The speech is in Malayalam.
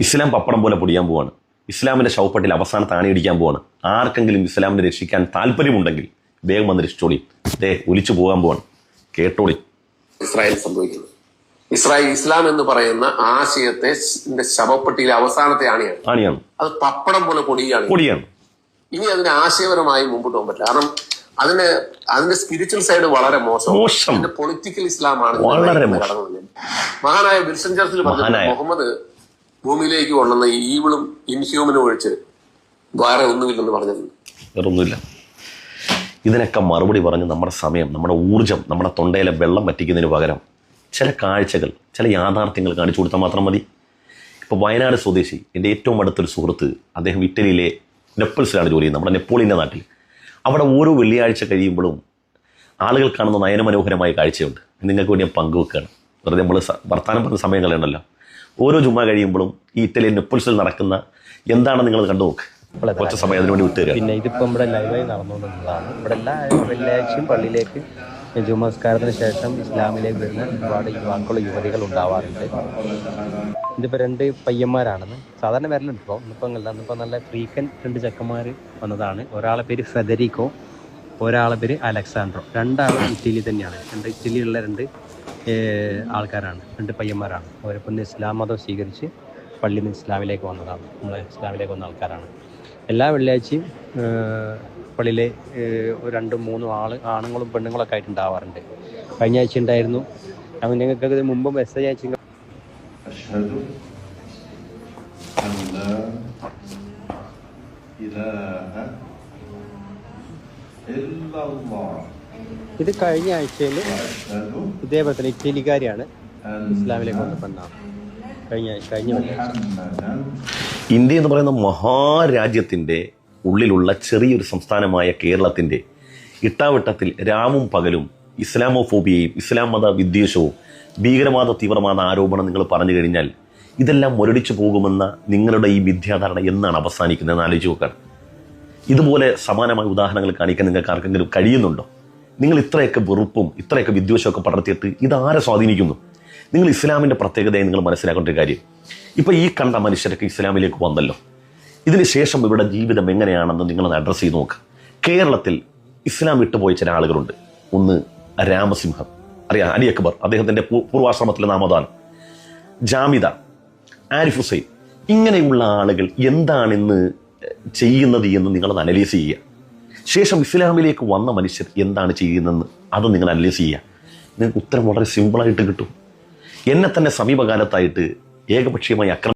ഇസ്ലാം പപ്പടം പോലെ പൊടിയാൻ പോവാണ്. ഇസ്ലാമിന്റെ ശവപ്പെട്ടിൽ അവസാന താണിയടിക്കാൻ പോവാണ്. ആർക്കെങ്കിലും ഇസ്ലാമിനെ രക്ഷിക്കാൻ താല്പര്യമുണ്ടെങ്കിൽ വേഗം വന്ന് രക്ഷിച്ചോളി. ദേ ഒലിച്ചു പോകാൻ പോവാണ്. കേട്ടോളി. ഇസ്രായേൽ സംഭവിക്കുന്നത്. ഇസ്രായേൽ ഇസ്ലാം എന്ന് പറയുന്ന ആശയത്തെ ശവപ്പെട്ടിയിലെ അവസാനത്തെ ആണിയാണ്. ആണിയാണ്. അത് പപ്പടം പോലെ പൊടിയാണ്. പൊടിയാണ്. ഇനി അതിന് ആശയപരമായി മുമ്പോട്ട് പോകാൻ പറ്റില്ല. കാരണം അതിന് അതിന്റെ സ്പിരിച്വൽ സൈഡ് വളരെ മോശം. അതിന്റെ പൊളിറ്റിക്കൽ ഇസ്ലാമാണ് വളരെ മഹാനായ വിൽസൺ ചർച്ചിൽ മഹാനായ. മുഹമ്മദ് ഭൂമിയിലേക്ക് കൊണ്ടുവന്ന ഈവിളും ഇൻഹ്യൂമനും ഒഴിച്ച് വേറെ ഒന്നുമില്ലെന്ന് പറഞ്ഞിട്ടുണ്ട് വേറൊന്നുമില്ല. ഇതിനൊക്കെ മറുപടി പറഞ്ഞ് നമ്മുടെ സമയം നമ്മുടെ ഊർജം നമ്മുടെ തൊണ്ടയിലെ വെള്ളം വറ്റിക്കുന്നതിന് പകരം ചില കാഴ്ചകൾ ചില യാഥാർത്ഥ്യങ്ങൾ കാണിച്ചു കൊടുത്താൽ മാത്രം മതി. ഇപ്പോൾ വയനാട് സ്വദേശി എന്റെ ഏറ്റവും അടുത്തൊരു സുഹൃത്ത് അദ്ദേഹം ഇറ്റലിയിലെ നെപ്പിൾസിലാണ് ജോലി ചെയ്യുന്നത് നമ്മുടെ നെപ്പോളിയന്റെ നാട്ടിൽ. അവിടെ ഓരോ വെള്ളിയാഴ്ച കഴിയുമ്പോഴും ആളുകൾ കാണുന്ന നയനമനോഹരമായ കാഴ്ചയുണ്ട്. നിങ്ങൾക്ക് വേണ്ടി ഞാൻ പങ്കുവെക്കുകയാണ്. വെറുതെ നമ്മൾ വർത്തമാനം പറഞ്ഞ സമയങ്ങളുണ്ടല്ലോ ഓരോ ജുമ്മ കഴിയുമ്പോഴും ഈ ഇറ്റലിയൻ നെപ്പിൾസിൽ നടക്കുന്ന എന്താണ് നിങ്ങൾ കണ്ടു നോക്ക്? കുറച്ച് സമയം അതിനുവേണ്ടി വിട്ടുതരാം പിന്നെ ഇതിപ്പോൾ ഇവിടെ ലൈവായി നടന്നുകൊണ്ടിരുന്നതാണ്. ഇവിടെ എല്ലാ വെള്ളിയാഴ്ചയും പള്ളിയിലേക്ക് ജുമസ്കാരത്തിന് ശേഷം ഇസ്ലാമിലേക്ക് വരുന്ന ഒരുപാട് യുവാക്കളും യുവതികൾ ഉണ്ടാവാറുണ്ട്. ഇതിപ്പോൾ രണ്ട് പയ്യന്മാരാണെന്ന് സാധാരണ വരലുണ്ട് ഇപ്പോൾ ഇന്നിപ്പോൾ ഇന്നിപ്പോൾ നല്ല ഫ്രീക്കൻ രണ്ട് ചെക്കന്മാർ വന്നതാണ്. ഒരാളെ പേര് ഫെദരിക്കോ ഒരാളെ പേര് അലക്സാൻഡ്രോ രണ്ടാളും ഇറ്റലി തന്നെയാണ് രണ്ട് ഇറ്റലിയിലുള്ള രണ്ട് ഏഹ്, ആൾക്കാരാണ് രണ്ട് പയ്യന്മാരാണ് അവരിപ്പോൾ ഇന്ന് ഇസ്ലാം മതം സ്വീകരിച്ച് പള്ളിയിൽ നിന്ന് ഇസ്ലാമിലേക്ക് വന്നതാണ് നമ്മളെ ഇസ്ലാമിലേക്ക് വന്ന ആൾക്കാരാണ് എല്ലാ വെള്ളിയാഴ്ചയും ഏഹ്, പള്ളിയിലെ ഏഹ്, ഒരു രണ്ടും മൂന്നും ആള് ആണുങ്ങളും പെണ്ണുങ്ങളൊക്കെ ആയിട്ട് ഉണ്ടാവാറുണ്ട് കഴിഞ്ഞ ആഴ്ച ഉണ്ടായിരുന്നു ഞാൻ നിങ്ങൾക്ക് ഇത് മുമ്പ് മെസ്സേജ് അയച്ചു أشهد أن لا إله إلا الله ഇത് കഴിഞ്ഞ ആഴ്ചയിൽ ഇതേപോലെ ഇറ്റലിക്കാരിയാണ് ഇസ്ലാമിലേക്ക് വന്ന കഴിഞ്ഞ കഴിഞ്ഞ ഇന്ത്യ എന്ന് പറയുന്ന മഹാരാജ്യത്തിന്റെ ഉള്ളിലുള്ള ചെറിയൊരു സംസ്ഥാനമായ കേരളത്തിന്റെ ഇട്ടാവട്ടത്തിൽ രാവും പകലും ഇസ്ലാമോഫോബിയയും ഇസ്ലാം മത വിദ്വേഷവും ഭീകരവാദ തീവ്രവാദ ആരോപണം നിങ്ങൾ പറഞ്ഞു കഴിഞ്ഞാൽ ഇതെല്ലാം മുരടിച്ചു പോകുമെന്ന നിങ്ങളുടെ ഈ മിഥ്യാധാരണ എന്നാണ് അവസാനിക്കുന്നതെന്ന് ആലോചിച്ച് നോക്കാൻ ഇതുപോലെ സമാനമായ ഉദാഹരണങ്ങൾ കാണിക്കാൻ നിങ്ങൾക്ക് ആർക്കെങ്കിലും കഴിയുന്നുണ്ടോ? നിങ്ങൾ ഇത്രയൊക്കെ വെറുപ്പും ഇത്രയൊക്കെ വിദ്വേഷമൊക്കെ പടർത്തിയിട്ട് ഇതാരെ സ്വാധീനിക്കുന്നു? നിങ്ങൾ ഇസ്ലാമിന്റെ പ്രത്യേകതയെ നിങ്ങൾ മനസ്സിലാക്കേണ്ട ഒരു കാര്യം. ഇപ്പോൾ ഈ കണ്ട മനുഷ്യരൊക്കെ ഇസ്ലാമിലേക്ക് വന്നല്ലോ. ഇതിന് ശേഷം ഇവിടെ ജീവിതം എങ്ങനെയാണെന്ന് നിങ്ങളത് അഡ്രസ്സ് ചെയ്ത് നോക്കുക കേരളത്തിൽ ഇസ്ലാം വിട്ടുപോയ ചില ആളുകളുണ്ട്. ഒന്ന് രാമസിംഹം. അറിയാം അലി അക്ബർ. അദ്ദേഹത്തിന്റെ പൂർവാശ്രമത്തിലെ നാമദാനം. ജാമിദ ആരിഫ് ഹുസൈൻ. ഇങ്ങനെയുള്ള ആളുകൾ എന്താണിന്ന് ചെയ്യുന്നത് എന്ന് നിങ്ങളത് അനലൈസ് ചെയ്യുക. ശേഷം ഇസ്ലാമിലേക്ക് വന്ന മനുഷ്യർ എന്താണ് ചെയ്യുന്നതെന്ന് അത് നിങ്ങൾ അനലൈസ് ചെയ്യുക. നിങ്ങൾക്ക് ഉത്തരം വളരെ സിമ്പിളായിട്ട് കിട്ടും. എന്നെ തന്നെ സമീപകാലത്തായിട്ട് ഏകപക്ഷീയമായി അക്രമം